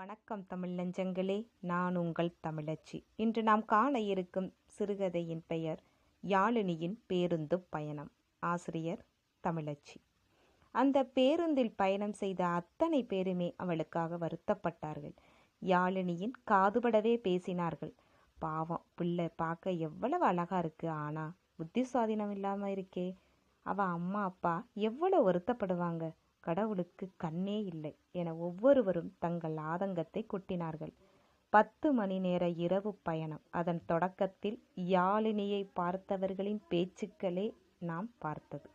வணக்கம் தமிழ் நெஞ்சங்களே. நான் உங்கள் தமிழச்சி. இன்று நாம் காண இருக்கும் சிறுகதையின் பெயர் யாழினியின் பேருந்து பயணம். ஆசிரியர் தமிழச்சி. அந்த பேருந்தில் பயணம் செய்த அத்தனை பேருமே அவளுக்காக வருத்தப்பட்டார்கள். யாழினியின் காதுபடவே பேசினார்கள். பாவம் பிள்ளை பார்க்க எவ்வளவு அழகா இருக்கு. ஆனா புத்தி சுவாதீனம் இல்லாம இருக்கே. அவ அம்மா அப்பா எவ்வளவு வருத்தப்படுவாங்க. கடவுளுக்கு கண்ணே இல்லை என ஒவ்வொருவரும் தங்கள் ஆதங்கத்தை கொட்டினார்கள். பத்து மணி நேர இரவு பயணம். அதன் தொடக்கத்தில் யாழினியை பார்த்தவர்களின் பேச்சுக்களே நாம் பார்த்தது.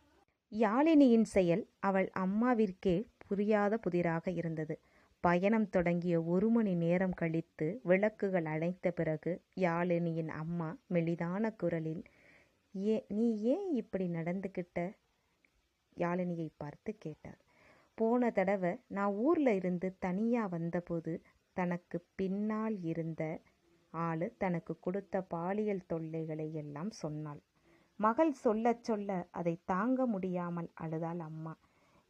யாழினியின் செயல் அவள் அம்மாவிற்கே புரியாத புதிராக இருந்தது. பயணம் தொடங்கிய ஒரு மணி நேரம் கழித்து விளக்குகள் அணைத்த பிறகு யாழினியின் அம்மா மெலிதான குரலில் ஏ நீ ஏன் இப்படி நடந்துக்கிட்ட யாழினியை பார்த்து கேட்டார். போன தடவை நான் ஊரில் இருந்து தனியாக வந்தபோது தனக்கு பின்னால் இருந்த ஆள் தனக்கு கொடுத்த பாலியல் தொல்லைகளை எல்லாம் சொன்னாள். மகள் சொல்ல சொல்ல அதை தாங்க முடியாமல் அழுதாள் அம்மா.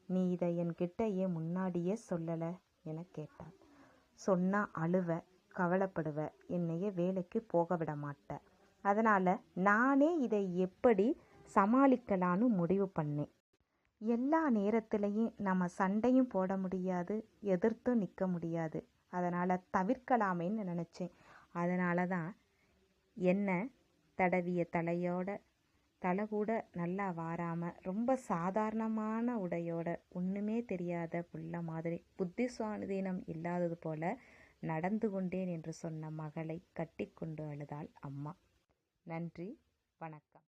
நீ இதை என்கிட்ட ஏன் முன்னாடியே சொல்லலை என கேட்டாள். சொன்னா அழுவ கவலைப்படுவ என்னைய வேலைக்கு போக விட மாட்ட. அதனால் நானே இதை எப்படி சமாளிக்கலான்னு முடிவு பண்ணேன். எல்லா நேரத்திலையும் நம்ம சண்டையும் போட முடியாது எதிர்த்தும் நிற்க முடியாது. அதனால் தவிர்க்கலாமேன்னு நினச்சேன். அதனால தான் என்ன தடவிய தலையோட தலை கூட நல்லா வாராமல் ரொம்ப சாதாரணமான உடையோட ஒன்றுமே தெரியாத புள்ள மாதிரி புத்தி சுவாதீனம் இல்லாதது போல நடந்து கொண்டேன் என்று சொன்ன மகளை கட்டிக்கொண்டு அழுதாள் அம்மா. நன்றி வணக்கம்.